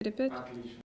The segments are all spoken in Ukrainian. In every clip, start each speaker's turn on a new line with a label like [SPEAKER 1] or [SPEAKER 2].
[SPEAKER 1] 5.
[SPEAKER 2] Отлично.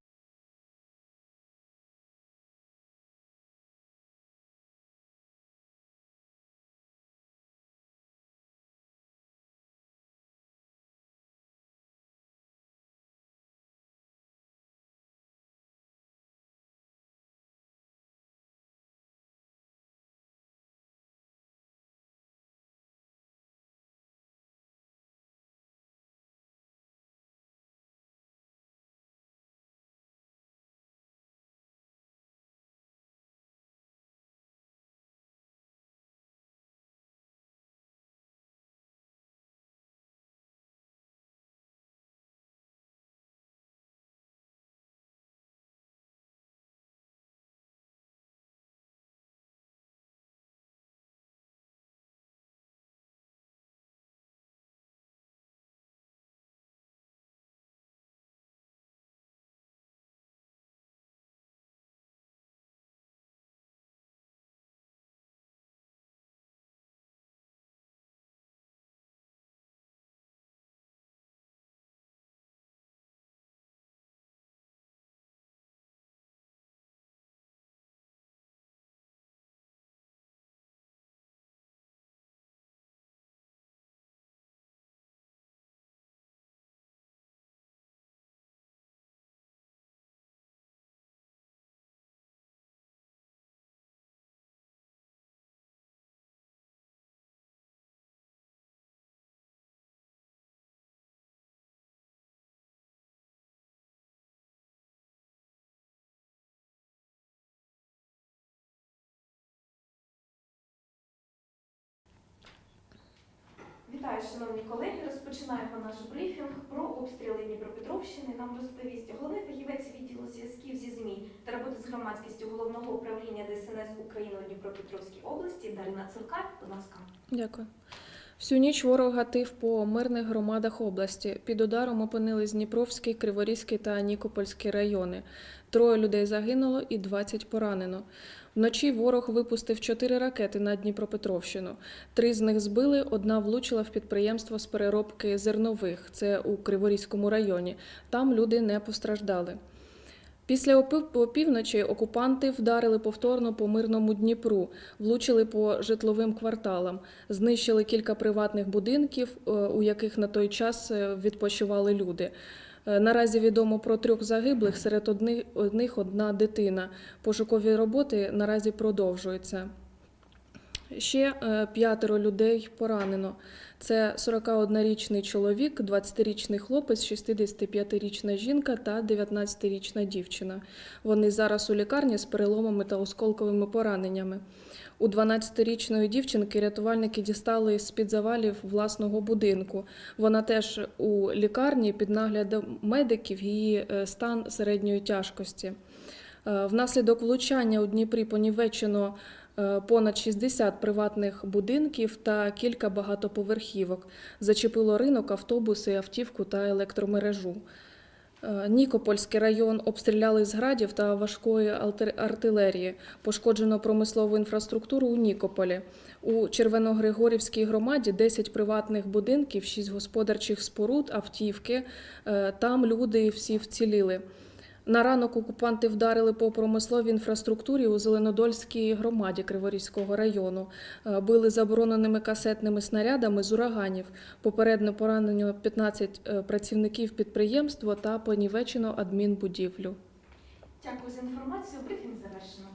[SPEAKER 3] Вітаю, шановні колеги. Розпочинаємо наш брифінг про обстріли Дніпропетровщини. Нам розповість головний фахівець відділу зв'язків зі ЗМІ та роботи з громадськістю головного управління ДСНС України у Дніпропетровській області Дарина Цуркар. Будь ласка.
[SPEAKER 1] Дякую. Всю ніч ворог гатив по мирних громадах області. Під ударом опинились Дніпровський, Криворізький та Нікопольський райони. Троє людей загинуло і 20 поранено. Вночі ворог випустив чотири ракети на Дніпропетровщину. Три з них збили, одна влучила в підприємство з переробки зернових. Це у Криворізькому районі. Там люди не постраждали. Після опівночі окупанти вдарили повторно по мирному Дніпру, влучили по житловим кварталам, знищили кілька приватних будинків, е, у яких на той час е, відпочивали люди. Е, Наразі відомо про трьох загиблих, серед одних одна дитина. Пошукові роботи наразі продовжуються. Ще е, п'ятеро людей поранено. Це 41-річний чоловік, 20-річний хлопець, 65-річна жінка та 19-річна дівчина. Вони зараз у лікарні з переломами та осколковими пораненнями. У 12-річної дівчинки рятувальники дістали з-під завалів власного будинку. Вона теж у лікарні під наглядом медиків, її е, стан середньої тяжкості. Е, Внаслідок влучання у Дніпрі понівечено понад 60 приватних будинків та кілька багатоповерхівок. Зачепило ринок, автобуси, автівку та електромережу. Е, Нікопольський район обстріляли з градів та важкої артилерії. Пошкоджено промислову інфраструктуру у Нікополі. У Червоногригорівській громаді 10 приватних будинків, 6 господарчих споруд, автівки. Е, Там люди всі вціліли. На ранок окупанти вдарили по промисловій інфраструктурі у Зеленодольській громаді Криворізького району. Е, Били забороненими касетними снарядами з ураганів. Попередньо поранено 15 е, працівників підприємства та понівечено адмінбудівлю.
[SPEAKER 3] Дякую за інформацію. Брифінг завершено.